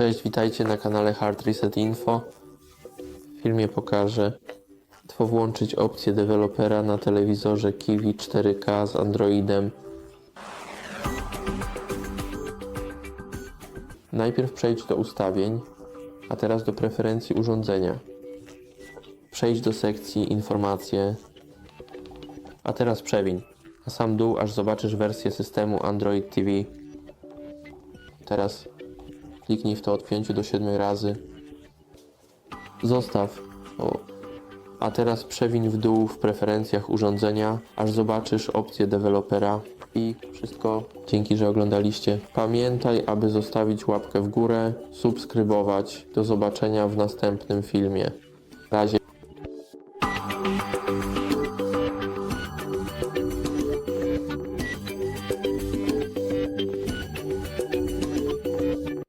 Cześć, witajcie na kanale Hard Reset Info. W filmie pokażę, łatwo włączyć opcję dewelopera na telewizorze Kiwi 4K z Androidem. Najpierw przejdź do ustawień, a teraz do preferencji urządzenia. Przejdź do sekcji Informacje, a teraz przewiń na sam dół, aż zobaczysz wersję systemu Android TV. Teraz kliknij w to od 5 do 7 razy. Zostaw. O. A teraz przewiń w dół w preferencjach urządzenia, aż zobaczysz opcję dewelopera i wszystko. Dzięki, że oglądaliście. Pamiętaj, aby zostawić łapkę w górę, subskrybować. Do zobaczenia w następnym filmie. Razie.